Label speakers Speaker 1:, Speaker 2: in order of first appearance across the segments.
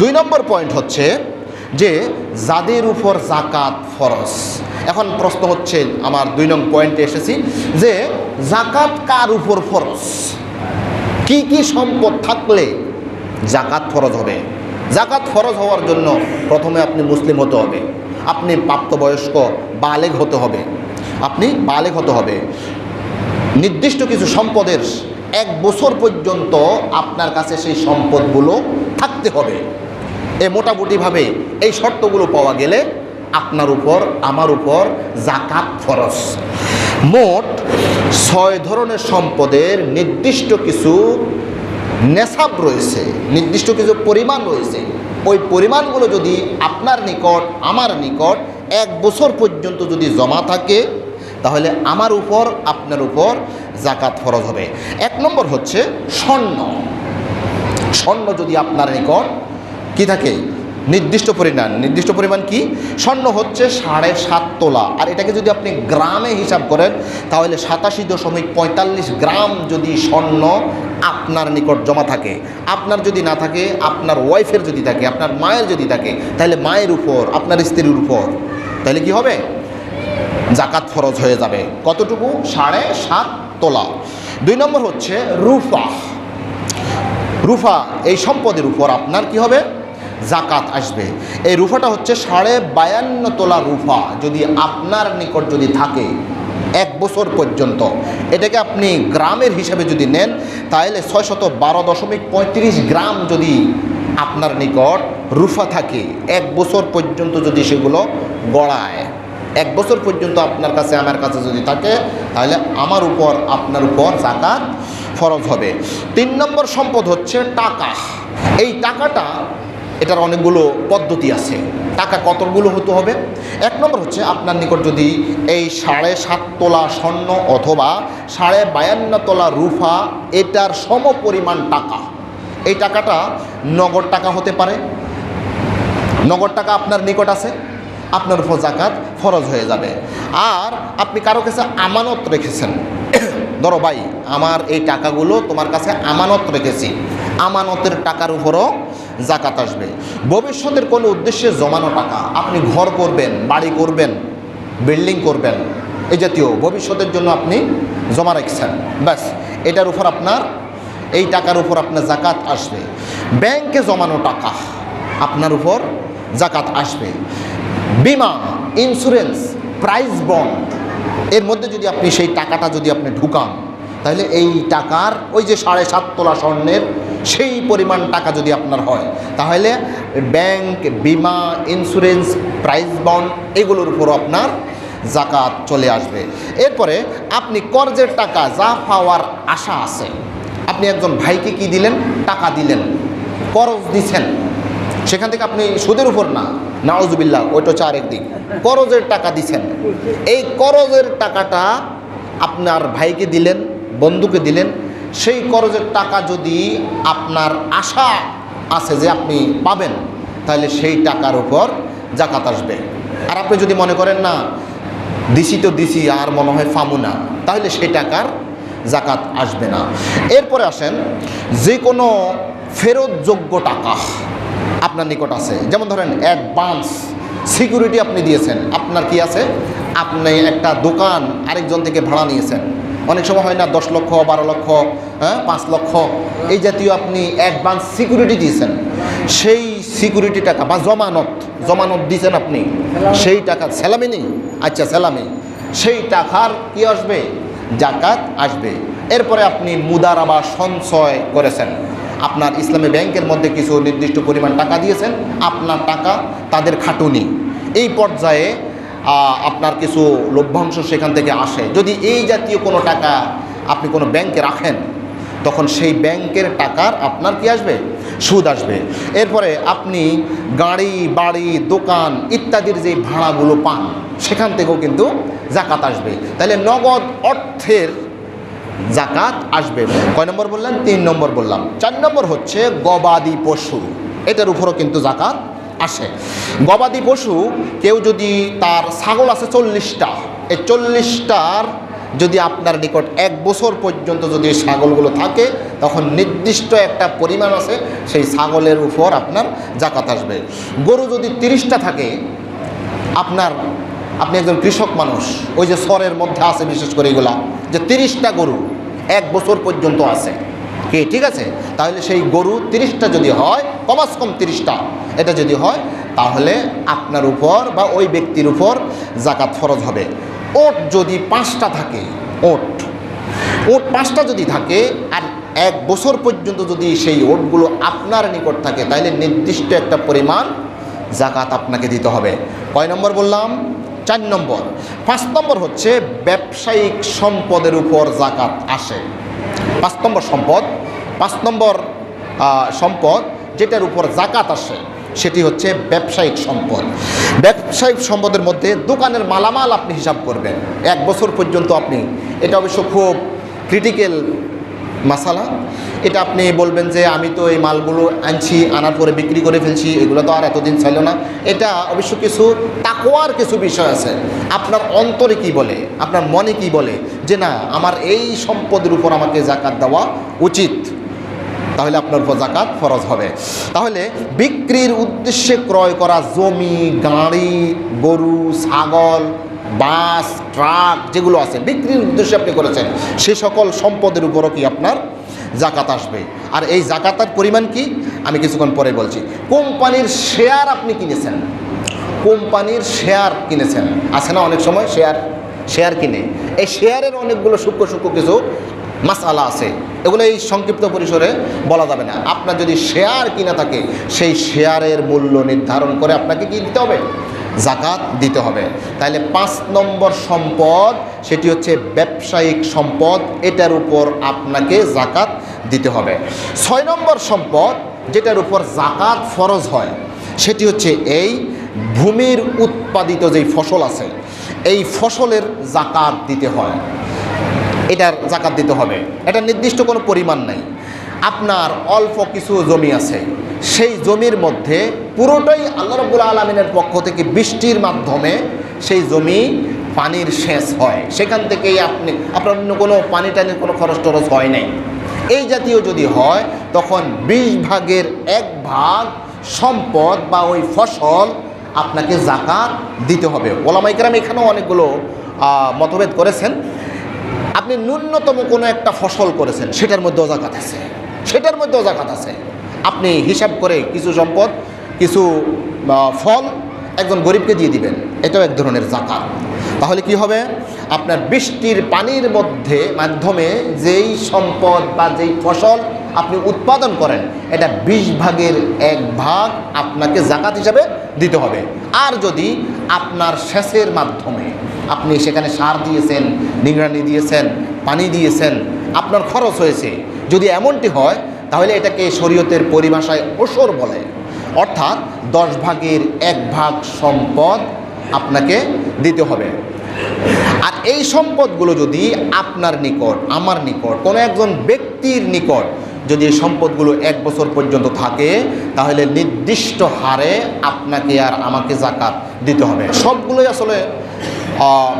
Speaker 1: দুই নম্বর পয়েন্ট হচ্ছে যে যাদের উপর জাকাত ফরজ। এখন প্রশ্ন হচ্ছে, আমার দুই নং পয়েন্টে এসেছি যে জাকাত কার উপর ফরজ? কি কি সম্পদ থাকলে জাকাত ফরজ হবে? জাকাত ফরজ হওয়ার জন্য প্রথমে আপনি মুসলিম হতে হবে, আপনি প্রাপ্তবয়স্ক বালেগ হতে হবে, আপনি বালেগ হতে হবে। নির্দিষ্ট কিছু সম্পদের এক বছর পর্যন্ত আপনার কাছে সেই সম্পদগুলো থাকতে হবে। এ মোটামুটিভাবে এই শর্তগুলো পাওয়া গেলে আপনার উপর, আমার উপর জাকাত ফরজ। মোট ছয় ধরনের সম্পদের নির্দিষ্ট কিছু নেশাব রয়েছে, নির্দিষ্ট কিছু পরিমাণ রয়েছে। ওই পরিমাণগুলো যদি আপনার নিকট, আমার নিকট এক বছর পর্যন্ত যদি জমা থাকে, তাহলে আমার উপর, আপনার উপর জাকাত ফরজ হবে। এক নম্বর হচ্ছে স্বর্ণ। স্বর্ণ যদি আপনার নিকট, কি থাকে? নির্দিষ্ট পরিমাণ। নির্দিষ্ট পরিমাণ কি? স্বর্ণ হচ্ছে সাড়ে সাত তোলা। আর এটাকে যদি আপনি গ্রামে হিসাব করেন, তাহলে সাতাশি দশমিক পঁয়তাল্লিশ গ্রাম যদি স্বর্ণ আপনার নিকট জমা থাকে। আপনার যদি না থাকে, আপনার ওয়াইফের যদি থাকে, আপনার মায়ের যদি থাকে, তাহলে মায়ের উপর, আপনার স্ত্রীর উপর, তাহলে কি হবে? জাকাত ফরজ হয়ে যাবে। কতটুকু? সাড়ে সাত তোলা। দুই নম্বর হচ্ছে রুফা। রুফা, এই সম্পদের উপর আপনার কি হবে? জাকাত আসবে। এই রুফাটা হচ্ছে সাড়ে বায়ান্ন তোলা রুফা, যদি আপনার নিকট যদি থাকে, এক বছর পর্যন্ত। এটাকে আপনি গ্রামের হিসাবে যদি নেন, তাহলে ছয়শত বারো দশমিক পঁয়ত্রিশ গ্রাম যদি আপনার নিকট রুফা থাকে, এক বছর পর্যন্ত যদি সেগুলো গড়ায়। এক বছর পর্যন্ত আপনার কাছে, আমার কাছে যদি থাকে, তাহলে আমার উপর, আপনার উপর জাকাত ফরজ হবে। তিন নম্বর সম্পদ হচ্ছে টাকা। এই টাকাটা, এটার অনেকগুলো পদ্ধতি আছে। টাকা কতগুলো হতে হবে? এক নম্বর হচ্ছে আপনার নিকট যদি এই সাড়ে সাত তোলা স্বর্ণ অথবা সাড়ে বায়ান্ন তোলা রুফা, এটার সম পরিমাণ টাকা। এই টাকাটা নগদ টাকা হতে পারে। নগদ টাকা আপনার নিকট আছে। আপনার উপর জাকাত ফরজ হয়ে যাবে। আর আপনি কারও কাছে আমানত রেখেছেন ধরো ভাই, আমার এই টাকাগুলো তোমার কাছে আমানত রেখেছি। আমানতের টাকার উপরও জাকাত আসবে। ভবিষ্যতের কোনো উদ্দেশ্যে জমানো টাকা আপনি ঘর করবেন, বাড়ি করবেন, বিল্ডিং করবেন এই জাতীয় ভবিষ্যতের জন্য আপনি জমা রাখছেন। ব্যাস, এটার উপর আপনার, এই টাকার উপর আপনার জাকাত আসবে। ব্যাংকে জমানো টাকা আপনার উপর জাকাত আসবে। বিমা ইন্স্যুরেন্স প্রাইজ বন্ড এর মধ্যে যদি আপনি সেই টাকাটা যদি আপনি ঢুকান, তাহলে এই টাকার ওই যে সাড়ে সাত তোলা স্বর্ণের সেই পরিমাণ টাকা যদি আপনার হয়, তাহলে ব্যাংক, বিমা ইন্স্যুরেন্স প্রাইজ বন্ড এগুলোর উপরও আপনার জাকাত চলে আসবে। এরপরে আপনি কর্জের টাকা যা পাওয়ার আশা আছে, আপনি একজন ভাইকে কি দিলেন? টাকা দিলেন, করজ দিছেন। সেখান থেকে আপনি সুদের উপর না। নাওজবিল্লা ওইটা হচ্ছে আরেক দিক। করজের টাকা দিছেন। এই করজের টাকাটা আপনার ভাইকে দিলেন, বন্ধুকে দিলেন। সেই করজের টাকা যদি আপনার আশা আছে যে আপনি পাবেন, তাহলে সেই টাকার উপর জাকাত আসবে। আর আপনি যদি মনে করেন, না, দিছি তো দিছি, আর মনে হয় ফামু না, তাহলে সেই টাকার জাকাত আসবে না। এরপরে আসেন, যে কোনো ফেরতযোগ্য টাকা আপনার নিকট আছে। যেমন ধরেন অ্যাডভান্স সিকিউরিটি আপনি দিয়েছেন। আপনার কি আছে? আপনি একটা দোকান আরেকজন থেকে ভাড়া নিয়েছেন। অনেক সময় হয় না, দশ লক্ষ, বারো লক্ষ হ্যাঁ পাঁচ লক্ষ, এই জাতীয় আপনি অ্যাডভান্স সিকিউরিটি দিয়েছেন। সেই সিকিউরিটি টাকা বা জমানত জমানত দিয়েছেন আপনি। সেই টাকা স্যালামি নেই? আচ্ছা স্যালামি সেই টাকার কি আসবে? জাকাত আসবে। এরপরে আপনি মুদারাবা সঞ্চয় করেছেন। আপনার ইসলামী ব্যাংকের মধ্যে কিছু নির্দিষ্ট পরিমাণ টাকা দিয়েছেন, আপনার টাকা তাদের খাটুনি। এই পর্যায়ে আপনার কিছু লভ্যাংশ সেখান থেকে আসে। যদি এই জাতীয় কোনো টাকা আপনি কোনো ব্যাংকে রাখেন, তখন সেই ব্যাংকের টাকার আপনার কি আসবে? সুদ আসবে। এরপরে আপনি গাড়ি, বাড়ি, দোকান ইত্যাদির যে ভাড়াগুলো পান, সেখান থেকেও কিন্তু জাকাত আসবে। তাহলে নগদ অর্থের জাকাত আসবে। কয় নম্বর বললেন? তিন নম্বর বললাম। চার নম্বর হচ্ছে গবাদি পশু। এটার উপরও কিন্তু জাকাত আসে। গবাদি পশু কেউ যদি তার ছাগল আছে চল্লিশটা, এই চল্লিশটার যদি আপনার নিকট এক বছর পর্যন্ত যদি ছাগলগুলো থাকে, তখন নির্দিষ্ট একটা পরিমাণ আছে, সেই ছাগলের উপর আপনার জাকাত আসবে। গরু যদি তিরিশটা থাকে, আপনার, আপনি একজন কৃষক মানুষ, ওই যে স্বরের মধ্যে আছে বিশেষ করে এগুলা যে তিরিশটা গরু এক বছর পর্যন্ত আছে। কি, ঠিক আছে? তাহলে সেই গরু তিরিশটা যদি হয়, কমাস কম তিরিশটা। এটা যদি হয়, তাহলে আপনার উপর বা ওই ব্যক্তির উপর জাকাত ফরজ হবে। ওট যদি পাঁচটা থাকে, ওট ওট পাঁচটা যদি থাকে, আর এক বছর পর্যন্ত যদি সেই ওটগুলো আপনার নিকট থাকে, তাহলে নির্দিষ্ট একটা পরিমাণ জাকাত আপনাকে দিতে হবে। কয় নম্বর বললাম? চার নম্বর। পাঁচ নম্বর হচ্ছে ব্যবসায়িক সম্পদের উপর জাকাত আসে। পাঁচ নম্বর সম্পদ, পাঁচ নম্বর সম্পদ যেটার উপর জাকাত আসে, সেটি হচ্ছে ব্যবসায়িক সম্পদ। ব্যবসায়িক সম্পদের মধ্যে দোকানের মালামাল আপনি হিসাব করবেন। এক বছর পর্যন্ত আপনি, এটা অবশ্য খুব ক্রিটিক্যাল মাসালা। এটা আপনি বলবেন যে আমি তো এই মালগুলো আনছি, আনার পরে বিক্রি করে ফেলছি, এগুলো তো আর এতদিন ছিল না। এটা অবশ্য কিছু তাকোয়ার কিছু বিষয় আছে। আপনার অন্তরে কি বলে? আপনার মনে কি বলে? যে না, আমার এই সম্পদের উপর আমাকে জাকাত দেওয়া উচিত। তাহলে আপনার উপর জাকাত ফরজ হবে। তাহলে বিক্রির উদ্দেশ্যে ক্রয় করা জমি, গাড়ি, গরু, ছাগল, বাস, ট্রাক যেগুলো আছে, বিক্রির উদ্দেশ্যে আপনি করেছেন, সে সকল সম্পদের উপরও কি আপনার জাকাত আসবে। আর এই জাকাতার পরিমাণ কি? আমি কিছুক্ষণ পরে বলছি। কোম্পানির শেয়ার আপনি কিনেছেন? কোম্পানির শেয়ার কিনেছেন। আছে না অনেক সময় শেয়ার? শেয়ার কিনে। এই শেয়ারের অনেকগুলো সূক্ষ্ম সূক্ষ্ম কিছু মাসালা আছে। এগুলো এই সংক্ষিপ্ত পরিসরে বলা যাবে না। আপনার যদি শেয়ার কিনা থাকে, সেই শেয়ারের মূল্য নির্ধারণ করে আপনাকে কি দিতে হবে? জাকাত দিতে হবে। তাহলে পাঁচ নম্বর সম্পদ, সেটি হচ্ছে ব্যবসায়িক সম্পদ, এটার উপর আপনাকে জাকাত দিতে হবে। ছয় নম্বর সম্পদ, যেটার উপর জাকাত ফরজ হয়, সেটি হচ্ছে এই ভূমির উৎপাদিত যেই ফসল আছে, এই ফসলের জাকাত দিতে হয়। এটার জাকাত দিতে হবে। এটা নির্দিষ্ট কোনো পরিমাণ নাই। আপনার অল্প কিছু জমি আছে। সেই জমির মধ্যে পুরোটাই আল্লাহ রব্বুল আলমিনের পক্ষ থেকে বৃষ্টির মাধ্যমে সেই জমি পানির সেচ হয়। সেখান থেকেই আপনি, আপনার অন্য কোনো পানি টানির কোনো খরচ টরচ হয় নাই। এই জাতীয় যদি হয়, তখন বিশ ভাগের এক ভাগ সম্পদ বা ওই ফসল আপনাকে জাকাত দিতে হবে। ওলামাইকরাম এখানেও অনেকগুলো মতভেদ করেছেন। আপনি ন্যূনতম কোনো একটা ফসল করেছেন, সেটার মধ্যেও জাকাত আছে। সেটার মধ্যেও জাকাত আছে। আপনি হিসাব করে কিছু সম্পদ, কিছু ফল একজন গরিবকে দিয়ে দিবেন। এটাও এক ধরনের জাকাত। তাহলে কি হবে? আপনার বৃষ্টির পানির মধ্যে, মাধ্যমে যেই সম্পদ বা যেই ফসল আপনি উৎপাদন করেন, এটা বিশ ভাগের এক ভাগ আপনাকে জাকাত হিসাবে দিতে হবে। আর যদি আপনার সেচের মাধ্যমে আপনি সেখানে সার দিয়েছেন, নিংড়ানি দিয়েছেন, পানি দিয়েছেন, আপনার খরচ হয়েছে যদি এমনটি হয়, তাহলে এটাকে শরীয়তের পরিভাষায় ওসর বলে। অর্থাৎ দশ ভাগের এক ভাগ সম্পদ আপনাকে দিতে হবে। আর এই সম্পদগুলো যদি আপনার নিকট, আমার নিকট, কোনো একজন ব্যক্তির নিকট যদি এই সম্পদগুলো এক বছর পর্যন্ত থাকে, তাহলে নির্দিষ্ট হারে আপনাকে আর আমাকে জাকাত দিতে হবে। সবগুলোই আসলে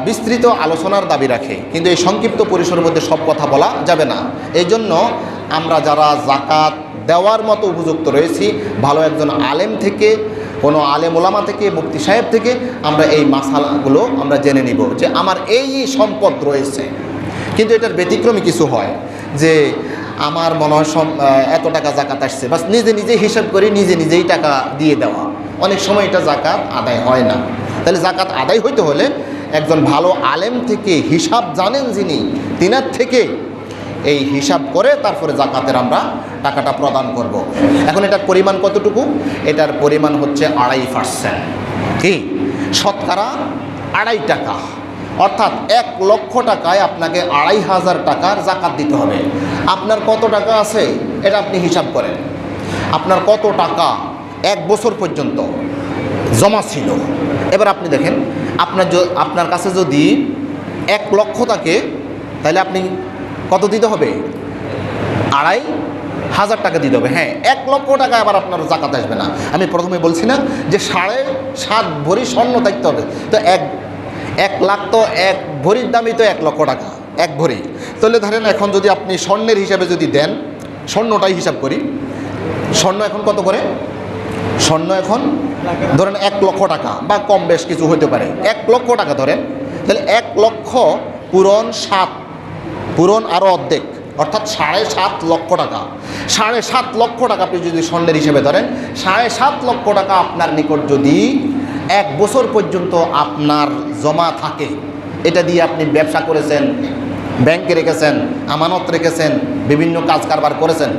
Speaker 1: বিস্তৃত আলোচনার দাবি রাখে। কিন্তু এই সংক্ষিপ্ত পরিসরের মধ্যে সব কথা বলা যাবে না। এই জন্য আমরা যারা জাকাত দেওয়ার মতো উপযুক্ত রয়েছি, ভালো একজন আলেম থেকে, কোনো আলেম ওলামা থেকে মুক্তি সাহেব থেকে, আমরা এই মাসালাগুলো আমরা জেনে নিব যে আমার এই সম্পদ রয়েছে। কিন্তু এটার ব্যতিক্রমী কিছু হয় যে আমার মনে হয় এত টাকা জাকাত আসছে। বাস নিজে নিজে হিসাব করে, নিজে নিজেই টাকা দিয়ে দেওয়া। অনেক সময় এটা জাকাত আদায় হয় না। তাহলে জাকাত আদায় হইতে হলে একজন ভালো আলেম থেকে হিসাব জানেন যিনি, তিনার থেকে এই হিসাব করে তারপরে জাকাতের আমরা টাকাটা প্রদান করব। এখন এটার পরিমাণ কতটুকু? এটার পরিমাণ হচ্ছে আড়াই পার্সেন্ট কি? শতকরা আড়াই টাকা। অর্থাৎ এক লক্ষ টাকায় আপনাকে আড়াই হাজার টাকার জাকাত দিতে হবে। আপনার কত টাকা আছে? এটা আপনি হিসাব করেন। আপনার কত টাকা এক বছর পর্যন্ত জমা ছিল? এবার আপনি দেখেন আপনার আপনার কাছে যদি এক লক্ষ থাকে, তাহলে আপনি কত দিতে হবে? আড়াই হাজার টাকা দিতে হবে। হ্যাঁ এক লক্ষ টাকা আবার আপনার জাকাত আসবে না। আমি প্রথমে বলছি না যে সাড়ে সাত ভরি স্বর্ণ থাকতে হবে। তো এক এক লাখ তো এক ভরির দামই তো এক লক্ষ টাকা, এক ভরি। তাহলে ধরেন এখন যদি আপনি স্বর্ণের হিসাবে যদি দেন, স্বর্ণটাই হিসাব করি। স্বর্ণ এখন কত করে? স্বর্ণ এখন ধরেন এক লক্ষ টাকা বা কম বেশ কিছু হতে পারে। এক লক্ষ টাকা ধরেন, তাহলে এক লক্ষ পূরণ সাত, পূরণ আরও অর্ধেক, অর্থাৎ সাড়ে সাত লক্ষ টাকা। সাড়ে সাত লক্ষ টাকা আপনি যদি স্বর্ণের হিসেবে ধরেন, সাড়ে সাত লক্ষ টাকা আপনার নিকট যদি এক বছর পর্যন্ত আপনার জমা থাকে, এটা দিয়ে আপনি ব্যবসা করেছেন, ব্যাংকে রেখেছেন, আমানত রেখেছেন, বিভিন্ন কাজ কারবার করেছেন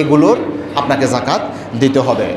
Speaker 1: এগুলোর আপনাকে জাকাত দিতে হবে।